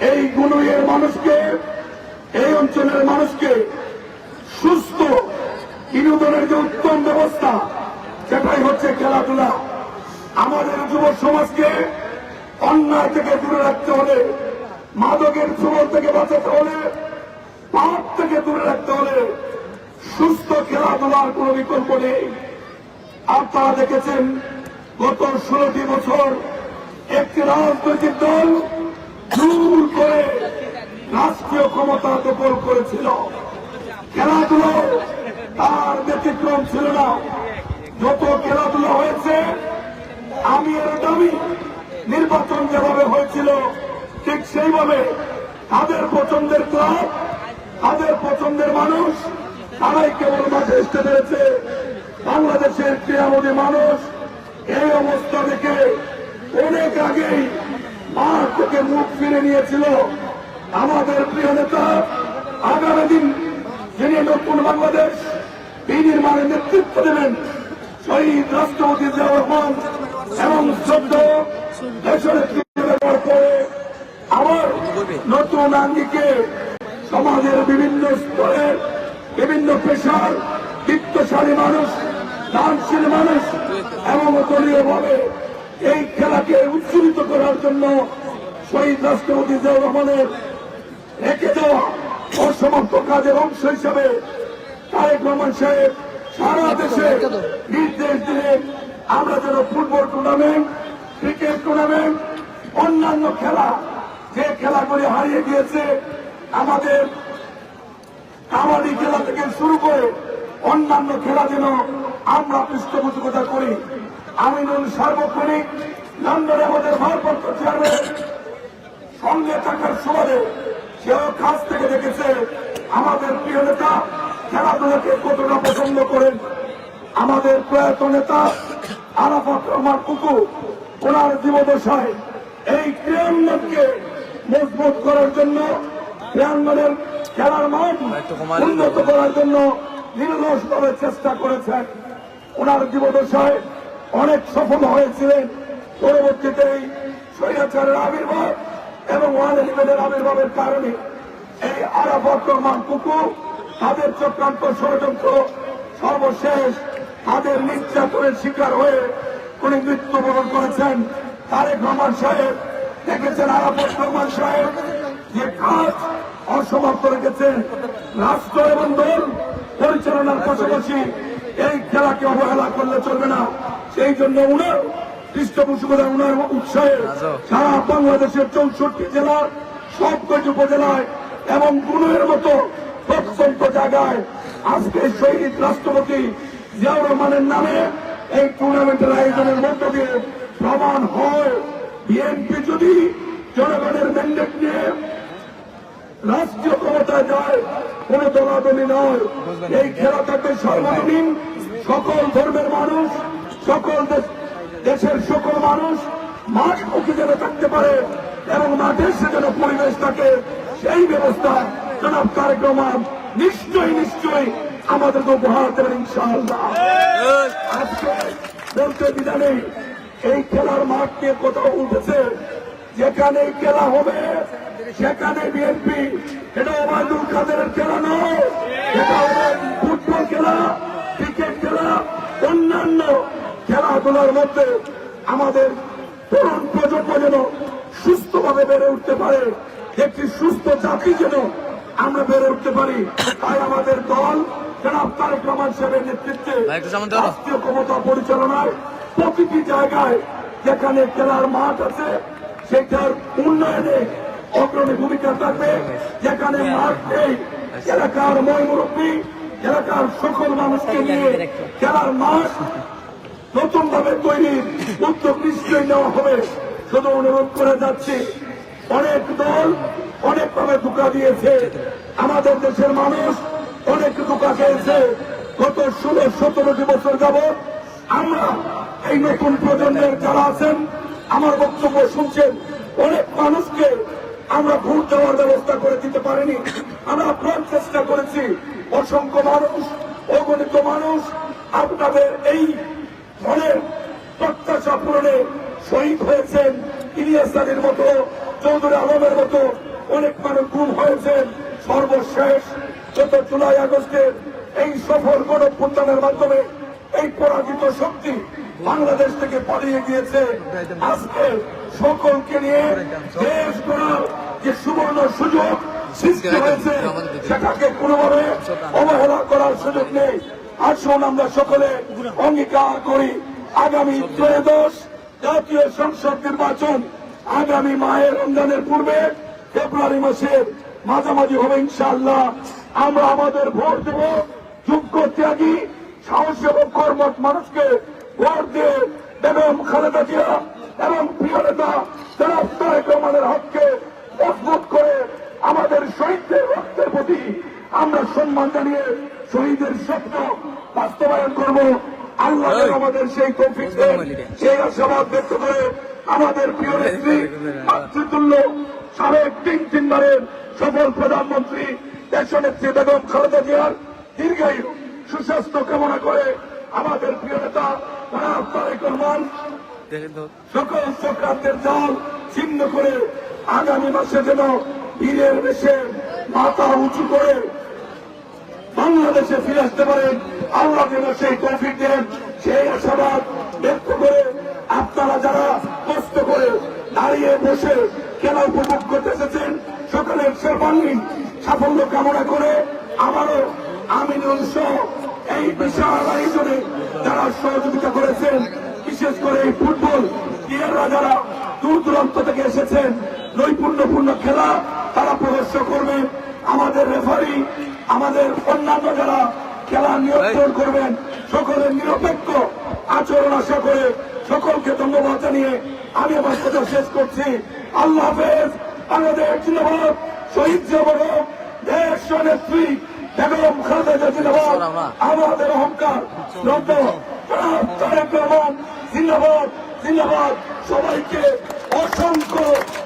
এই গুণের মানুষকে, এই অঞ্চলের মানুষকে সুস্থ, বিনোদনের যে উত্তম ব্যবস্থা, সেটাই হচ্ছে খেলাধুলা। আমাদের যুব সমাজকে অন্যায় থেকে দূরে রাখতে হলে, মাদকের সুবল থেকে বাঁচাতে হলে, পাপ থেকে দূরে রাখতে হলে সুস্থ খেলাধুলার কোন বিকল্প নেই। আপনারা দেখেছেন, গত ষোলোটি বছর একটি রাজনৈতিক দল জোর করে রাষ্ট্রীয় ক্ষমতা দখল করেছিল। খেলাধুলো তার ব্যতিক্রম ছিল না। যত খেলাধুলা হয়েছে, আমি এর দাবি নির্বাচন যেভাবে হয়েছিল, ঠিক সেইভাবে তাদের পছন্দের ক্লাব, তাদের পছন্দের মানুষ, তারাই কেবল মাঠে আসতে পেরেছে। বাংলাদেশের ক্রীড়ামোদী মানুষ এই অবস্থা দেখে অনেক আগেই মাঠ থেকে মুখ ফিরে নিয়েছিল আমাদের প্রিয় নেতা আগামী দিন যিনি নতুন বাংলাদেশ বিনির্মাণের নেতৃত্ব দেবেন, শহীদ রাষ্ট্রপতি রহমান এবং শ্রদ্ধ দেশের করে আবার নতুন আঙ্গিকে সমাজের বিভিন্ন স্তরের বিভিন্ন পেশার বিত্তশালী মানুষ, দানশীল মানুষ এবং দলীয় ভাবে এই খেলাকে উজ্জীবিত করার জন্য শহীদ রাষ্ট্রপতি জিয়াউর রহমানের রেখে দেওয়া অসমাপ্ত কাজের অংশ হিসাবে তারেক রহমান সাহেব সারা দেশে নির্দেশ দিলেন, আমরা যেন ফুটবল টুর্নামেন্ট ক্রিকেট টুর্নামেন্ট অন্যান্য খেলা, যে খেলাগুলি হারিয়ে গিয়েছে, আমাদের কাবাডি খেলা থেকে শুরু করে অন্যান্য খেলা যেন আমরা পৃষ্ঠপোষকতা করি। আমিনুল সার্বক্ষণিক লন্ডনে আমাদের ভারপ্রাপ্ত চেয়ারম্যান সঙ্গে থাকার সুবাদে সেও কাছ থেকে দেখেছে, আমাদের প্রিয় নেতা খেলাধুলাকে কতটা পছন্দ করেন, আমাদের প্রয়াত নেতা আরাফাত রহমান কুকু, ওনার জীবদশায় এই ক্রিয়াঙ্গনকে মজবুত করার জন্য ক্রিয়াঙ্গনের খেলার মান উন্নত করার জন্য নিরলসভাবে চেষ্টা করেছেন। ওনার জীবদশায় অনেক সফল হয়েছিলেন। পরবর্তীতে এই স্বৈরাচারের আবির্ভাব এবং ওয়ান এলিভেনের আবির্ভাবের কারণে এই আরাফাত রহমান কুকু তাদের চক্রান্ত ষড়যন্ত্র সর্বশেষ তাদের নির্যাতনের শিকার হয়ে উনি মৃত্যুবরণ করেছেন। তারেক রহমান সাহেব দেখেছেন আরাফাত রহমান সাহেব যে কাজ অসমাপ্ত রেখেছেন রাষ্ট্র এবং দল পরিচালনার পাশাপাশি এই খেলাকে অবহেলা করলে চলবে না। সেই জন্য উনার পৃষ্ঠপোষকতা উনার উৎসাহে সারা বাংলাদেশের চৌষট্টি জেলার সবকটি উপজেলায় এবং গুণের মতো প্রত্যন্ত জায়গায় আজকে শহীদ রাষ্ট্রপতি জিয়াউর রহমানের নামে এই টুর্নামেন্টের আয়োজনের মধ্য দিয়ে প্রমাণ হয়। বিএনপি যদি জনগণের ম্যান্ডেট নিয়ে রাষ্ট্রীয় ক্ষমতায় যায় কোন দলাদলি নয়। এই খেলা থাকবে সর্বজনীন সকল ধর্মের মানুষ সকল দেশ- দেশের সকল মানুষ মাঠ মুখে যেন থাকতে পারে এবং মাঠের সে যেন পরিবেশ থাকে, সেই ব্যবস্থা জনাব তারেক রহমান নিশ্চয়ই নিশ্চয়ই আমাদেরকে উপহার দেবেন ইনশাআল্লাহ। আজকে বলতে বিধানে এই খেলার মাঠ নিয়ে কোথাও উঠেছে যেখানে খেলা হবে, সেখানে বিএনপি, এটা ওবায়দুল কাদেরের খেলা নয়, এটা ফুটবল খেলা, ক্রিকেট খেলা, অন্যান্য খেলাধুলার মধ্যে আমাদের তরুণ প্রজন্ম যেন সুস্থভাবে বেড়ে উঠতে পারে একটি সুস্থ জাতি যেন আমরা বেড়ে উঠতে পারি তাই আমাদের দল জনাব তারেক রহমান সাহেবের নেতৃত্বে। রাষ্ট্রীয় ক্ষমতা পরিচালনায় প্রতিটি জায়গায় যেখানে খেলার মাঠ আছে সেটার উন্নয়নে অগ্রণী ভূমিকা থাকবে যেখানে মাঠ নেই এলাকার মই মুরব্বী এলাকার সকল মানুষকে নিয়ে খেলার মাঠ নতুন ভাবে তৈরির উদ্যোগ নিশ্চয়ই নেওয়া হবে। শুধু অনুরোধ করে যাচ্ছি, অনেক দল অনেক ভাবে ধোকা দিয়েছে। আমাদের দেশের মানুষ অনেক ধোকা খেয়েছে। গত ষোলো সতেরোটি বছর যাবৎ আমরা এই নতুন প্রজন্মের যারা আছেন, আমার বক্তব্য শুনছেন, অনেক মানুষকে আমরা ভোট দেওয়ার ব্যবস্থা করে দিতে পারিনি। আমরা প্রাণ চেষ্টা করেছি, অসংখ্য মানুষ, অগণিত মানুষ আপনাদের এই অনেক প্রত্যাশা পূরণে শহীদ হয়েছেন ইলিয়াসানের মতো, চৌধুরী আলমের মতো অনেক মানুষ গুম হয়েছেন। সর্বশেষ গত জুলাই আগস্টের এই সফল গণপুত্রানের মাধ্যমে এই পরাজিত শক্তি বাংলাদেশ থেকে পালিয়ে গিয়েছে। আজকে সকলকে নিয়ে দেশ গড়ার যে সুবর্ণ সুযোগ সৃষ্টি হয়েছে, সেটাকে কোনোভাবে অবহেলা করার সুযোগ নেই। আসুন আমরা সকলে অঙ্গীকার করি। আগামী ত্রয়োদশ জাতীয় সংসদ নির্বাচন আগামী মায়ের রমজানের পূর্বে ফেব্রুয়ারি মাসের মাঝামাঝি হবে ইনশাআল্লাহ। আমরা আমাদের ভোট দেব, যোগ্য ত্যাগী, সাহস এবং কর্মঠ মানুষকে ভোট দিয়ে বেগম খালেদা জিয়া এবং প্রিয় নেতা জনাব তারেক হককে মজবুত করে আমাদের শহীদদের রক্তের প্রতি আমরা সম্মান জানিয়ে শহীদের স্বপ্ন বাস্তবায়ন করব। আল্লাহ আমাদের সেই দেন, সেই আশাবাদ ব্যক্ত করে আমাদের প্রিয় নেত্রী মাতৃতুল্য সাবেক তিন তিনবারের সফল প্রধানমন্ত্রী দেশনেত্রী বেগম খালেদা জিয়ার দীর্ঘায়ু সুস্বাস্থ্য কামনা করে আমাদের প্রিয় নেতা জনাব তারেক রহমান সকল চক্রান্তের জাল ছিন্ন করে আগামী মাসে যেন বীরের বেশে মাথা উঁচু করে বাংলাদেশে ফিরে আসতে পারেন। আল্লাহ যেন সেই তৌফিক দেন, সেই আশাবাদ ব্যক্ত করে আপনারা যারা কষ্ট করে দাঁড়িয়ে বসে খেলা উপভোগ করতে এসেছেন, সকলের সর্বাঙ্গীন সাফল্য কামনা করে আমারও আমিনুল সহ এই বিশাল আয়োজনে যারা সহযোগিতা করেছেন, বিশেষ করে এই ফুটবল প্লেয়াররা যারা দূর দূরান্ত থেকে এসেছেন, নৈপুণ্যপূর্ণ খেলা তারা প্রদর্শন করবেন আমাদের রেফারি আমাদের অন্যান্য যারা খেলা নিয়ন্ত্রণ করবেন। সকলের নিরপেক্ষ আচরণ আশা করে সকলকে ধন্যবাদ জানিয়ে আমি আমার কথা শেষ করছি। আল্লাহ হাফেজ আমাদের জিন্দাবাদ শহীদ জবর দেশ নেত্রী বেগম খালেদা জিন্দাবাদ আমাদের অহংকার রব্দ জনাব তারেক রহমান জিন্দাবাদ জিন্দাবাদ। সবাইকে অসংখ্য